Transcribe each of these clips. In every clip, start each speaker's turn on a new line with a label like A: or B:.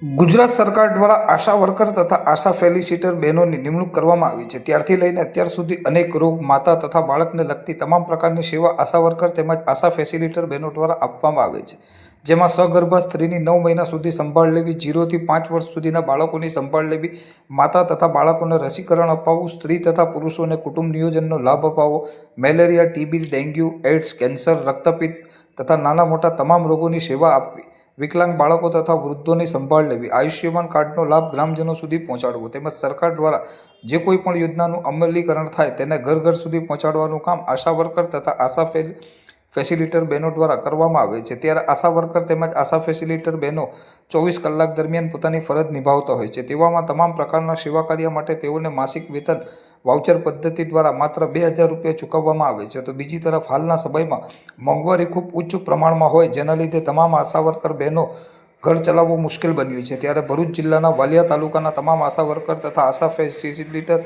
A: ગુજરાત સરકાર દ્વારા આશા વર્કર તથા આશા ફેલિસિટર બહેનોની નિમણૂક કરવામાં આવી છે. ત્યારથી લઈને અત્યાર સુધી અનેક રોગ માતા તથા બાળકને લગતી તમામ પ્રકારની સેવા આશા વર્કર તેમજ આશા ફેસિલિટર બહેનો દ્વારા આપવામાં આવે છે. જેમાં સગર્ભા સ્ત્રીની નવ મહિના સુધી સંભાળ લેવી જીરોથી પાંચ વર્ષ સુધીના બાળકોની સંભાળ લેવી, માતા તથા બાળકોને રસીકરણ અપાવવું, સ્ત્રી તથા પુરુષોને કુટુંબ નિયોજનનો લાભ અપાવવો malaria TB dengue AIDS cancer, રક્તપિત્ત તથા નાના મોટા તમામ રોગોની સેવા આપવી. વિકલાંગ બાળકો તથા વૃદ્ધોની સંભાળ લેવી, આયુષ્યમાન કાર્ડનો લાભ ગ્રામજનો સુધી પહોંચાડવો તેમજ સરકાર દ્વારા જે કોઈ પણ યોજનાનું અમલીકરણ થાય તેને ઘર ઘર સુધી પહોંચાડવાનું કામ આશા વર્કર તથા આશા ફેલ ફેસિલિટર બહેનો દ્વારા કરવામાં આવે છે. ત્યારે આશા વર્કર તેમજ આશા ફેસિલિટર બહેનો ચોવીસ કલાક દરમિયાન પોતાની ફરજ નિભાવતા હોય છે. તેવામાં તમામ પ્રકારના સેવા કાર્ય માટે તેઓને માસિક વેતન વાઉચર પદ્ધતિ દ્વારા માત્ર બે હજાર રૂપિયા ચૂકવવામાં આવે છે. તો બીજી તરફ હાલના સમયમાં મોંઘવારી ખૂબ ઉચ્ચ પ્રમાણમાં હોય, જેના લીધે તમામ આશા વર્કર બહેનો ઘર ચલાવવું મુશ્કેલ બન્યું છે. ત્યારે ભરૂચ જિલ્લાના વાલિયા તાલુકાના તમામ આશા વર્કર તથા આશા ફેસિલિટર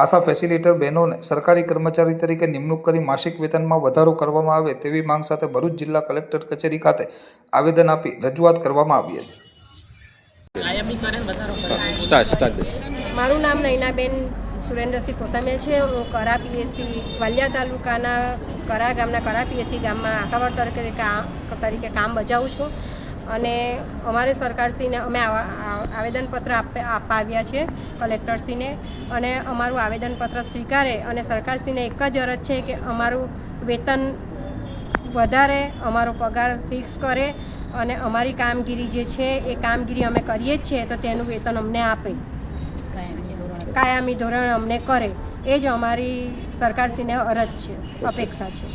A: આશા ફેસિલિટર બહેનોને સરકારી કર્મચારી તરીકે નિમણૂક કરી માસિક વેતનમાં વધારો કરવામાં આવે તેવી માંગ સાથે ભરૂચ જિલ્લા કલેક્ટર કચેરી ખાતે આવેદન આપી રજૂઆત કરવામાં આવી હતી.
B: મારું નામ નૈનાબેન સુરેન્દ્રસિંહ કોસામિયા છે. હું કરા પીએસસી વાલિયા તાલુકાના કરા ગામના કરા પીએસસી ગામમાં આશાવર તરીકે કામ તરીકે કામ બજાવું છું. અને અમારે સરકારશ્રીને અમે આવેદનપત્ર આપે આપવા આવ્યા છીએ કલેક્ટરશ્રીને. અને અમારું આવેદનપત્ર સ્વીકારે અને સરકારશ્રીને એક જ અરજ છે કે અમારું વેતન વધારે અમારો પગાર ફિક્સ કરે અને અમારી કામગીરી જે છે એ કામગીરી અમે કરીએ જ છીએ તો તેનું વેતન અમને આપે.
C: કાયમી ધોરણ
B: અમને કરે. એ જ અમારી સરકારશ્રીને અરજ છે અપેક્ષા છે.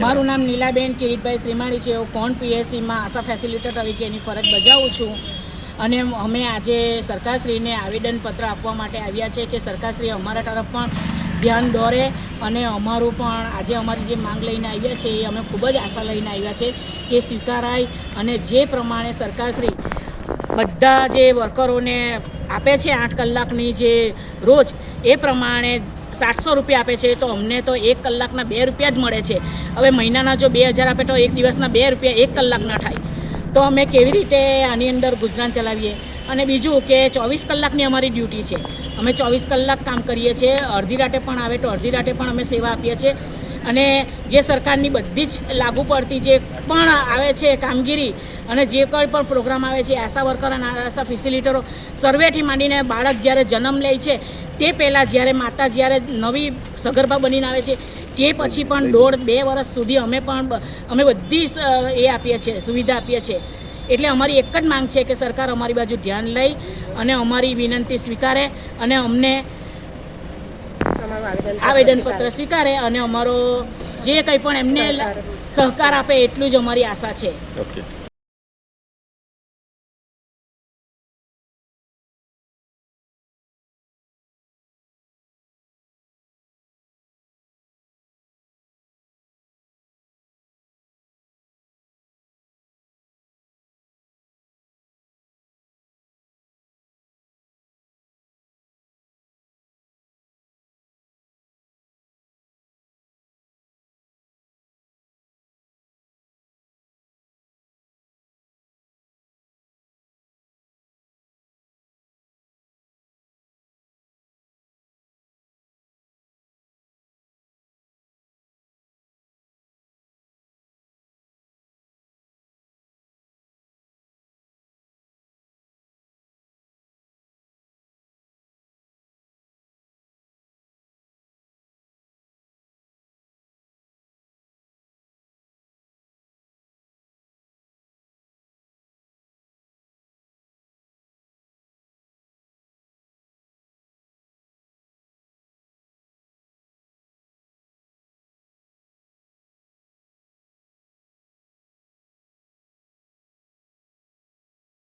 C: મારું નામ નીલાબેન કિરીટભાઈ શ્રીમાળી છે. હું કોણ પીએસસીમાં આશા ફેસિલિટર તરીકે એની ફરજ બજાવું છું. અને અમે આજે સરકારશ્રીને આવેદનપત્ર આપવા માટે આવ્યા છે કે સરકારશ્રી અમારા તરફ પણ ધ્યાન દોરે અને અમારું પણ આજે અમારી જે માંગ લઈને આવ્યા છે એ અમે ખૂબ જ આશા લઈને આવ્યા છે કે સ્વીકારાય અને જે પ્રમાણે સરકારશ્રી બધા જે વર્કરોને આપે છે આઠ કલાકની જે રોજ એ પ્રમાણે સાતસો રૂપિયા આપે છે, તો અમને તો એક કલાકના બે રૂપિયા જ મળે છે. હવે મહિનાના જો બે હજાર આપે તો એક દિવસના બે રૂપિયા એક કલાકના થાય. તો અમે કેવી રીતે આની અંદર ગુજરાન ચલાવીએ? અને બીજું કે ચોવીસ કલાકની અમારી ડ્યુટી છે. અમે ચોવીસ કલાક કામ કરીએ છીએ. અડધી રાતે પણ આવે તો અડધી રાતે પણ અમે સેવા આપીએ છીએ. અને જે સરકારની બધી જ લાગુ પડતી જે પણ આવે છે કામગીરી અને જે કોઈ પણ પ્રોગ્રામ આવે છે, આશા વર્કર અને આશા ફેસિલિટરો સર્વેથી માંડીને બાળક જ્યારે જન્મ લે છે, તે પહેલાં જ્યારે માતા જ્યારે નવી સગર્ભા બનીને આવે છે, તે પછી પણ દોઢ બે વર્ષ સુધી અમે પણ અમે બધી એ આપીએ છીએ, સુવિધા આપીએ છીએ. એટલે અમારી એક જ માંગ છે કે સરકાર અમારી બાજુ ધ્યાન લઈ અને અમારી વિનંતી સ્વીકારે અને અમને આવેદનપત્ર સ્વીકારે અને અમારો જે કંઈ પણ એમને સહકાર આપે એટલું જ અમારી આશા છે.
D: ઓકે.